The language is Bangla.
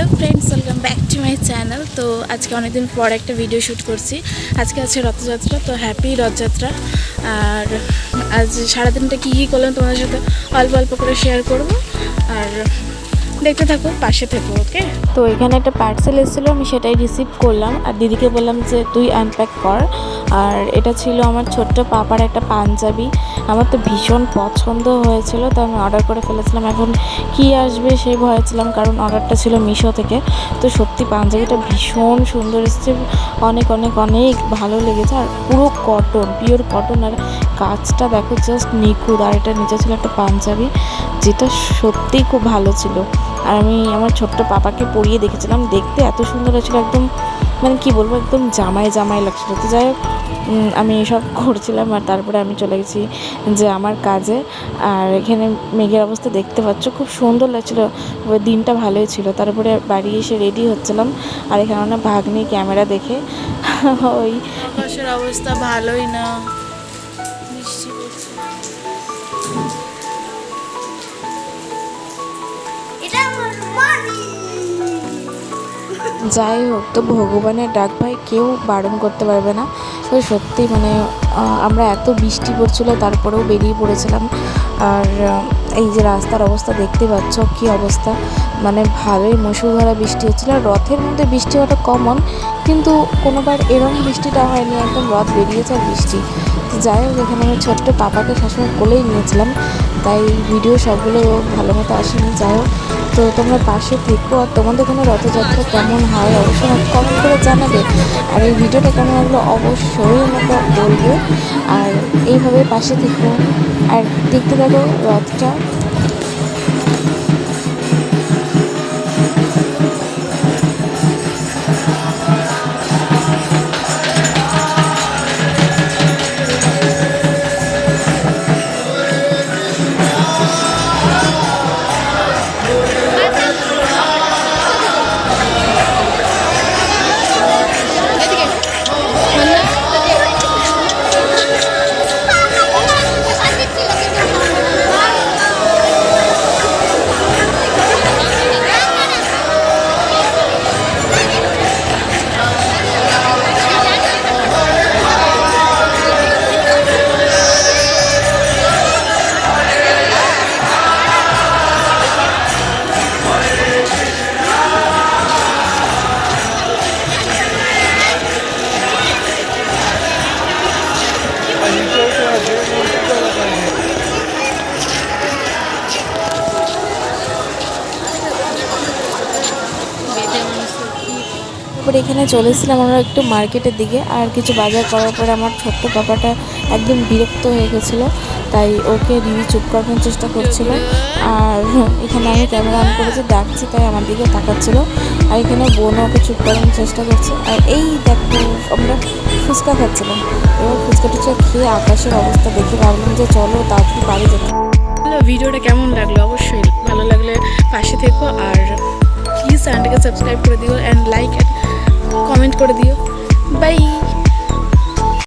Hello friends, welcome back to my channel. তো আজকে অনেকদিন পর একটা ভিডিও শ্যুট করছি। আজকে আছে রথযাত্রা, তো হ্যাপি রথযাত্রা। আর আজ সারাদিনটা কী কী করলাম তোমাদের সাথে অল্প অল্প করে শেয়ার করব। আর দেখতে থাকো, পাশে থেকো, ওকে? তো এখানে একটা পার্সেল এসেছিল, আমি সেটাই রিসিভ করলাম। আর দিদিকে বললাম যে, তুই আনপ্যাক কর। আর এটা ছিল আমার ছোট্ট পাপার একটা পাঞ্জাবি। আমার তো ভীষণ পছন্দ হয়েছিল, তো আমি অর্ডার করে ফেলেছিলাম। এখন কি আসবে সেই ভয়ে ছিলাম, কারণ অর্ডারটা ছিল মিশো থেকে। তো সত্যি পাঞ্জাবিটা ভীষণ সুন্দর এসেছে, অনেক অনেক অনেক ভালো লেগেছে। আর পুরো কটন পিওর কটন আর কাজটা দেখো জাস্ট নিখুঁত। আর এটা নিচে ছিল একটা পাঞ্জাবি, যেটা সত্যিই খুব ভালো ছিল। আর আমি আমার ছোট্ট পাপাকে পরিয়ে দেখেছিলাম। দেখতে এত সুন্দর হয়েছিল, একদম মানে কি বলব, একদম জামাই জামাই লাগছিল। তো যাই হোক আমি এসব করছিলাম আর তারপরে আমি চলে গেছি যে আমার কাজে। আর এখানে মেঘের অবস্থা দেখতে পাচ্ছ, খুব সুন্দর লাগছিল। দিনটা ভালোই ছিল। তারপরে বাড়ি এসে রেডি হচ্ছিলাম। আর এখানে না ভাগ্নি ক্যামেরা দেখে ওই অবস্থা ভালোই না। যাই হোক, তো ভগবানের ডাক ভাই কেউ বারণ করতে পারবে না। তো সত্যি মানে আমরা এত বৃষ্টি পড়ছিল, তারপরেও বেরিয়ে পড়েছিলাম। আর এই যে রাস্তার অবস্থা দেখতে পাচ্ছ, কি অবস্থা। মানে ভালোই মুসুলধারা বৃষ্টি হচ্ছিল। রথের মধ্যে বৃষ্টি হওয়াটা কমন কিন্তু কোনোবার এরম বৃষ্টিটা হয়নি, একদম রথ বেরিয়েছে আর বৃষ্টি। যাই হোক, এখানে আমি ছোট্ট পাপাকে সবসময় কোলেই নিয়েছিলাম। তাই ভিডিও সবগুলো ভালো মতো আসেনি হোক। তো তোমরা পাশে থেকো আর তোমাদের এখানে রথযাত্রা কেমন হয় অবশ্যই আমাকে কমেন্ট করে জানাবে। আর এই ভিডিওটা কেমন লাগল অবশ্যই আমাকে বলবে। আর এইভাবে পাশে থেকো। আর দেখতে থাকো রথটা। তারপরে এখানে চলে এসেছিলাম আমরা একটু মার্কেটের দিকে, আর কিছু বাজার করার পরে আমার ছোট্ট পাপাটা একদম বিরক্ত হয়ে গেছিল, তাই ওকে দিদি চুপ করানোর চেষ্টা করছিল। আর এখানে আমি ক্যামেরা অন করেছি, ডাকছি, তাই আমার দিকে তাকাচ্ছিল। আর এখানে বোনও ওকে চুপ করানোর চেষ্টা করছে। আর এই দেখো, আমরা ফুচকা খাচ্ছিলাম। এবার ফুচকা টুচকা খেয়ে আকাশের অবস্থা দেখে ভাবলাম যে চলো তাড়াতাড়ি বাড়ি যেতে। ভিডিওটা কেমন লাগল? অবশ্যই ভালো লাগলে পাশে থেকো, আর প্লিজ চ্যানেলটাকে সাবস্ক্রাইব করে দিও অ্যান্ড লাইক অ্যান্ড কমেন্ট করে দিও বাই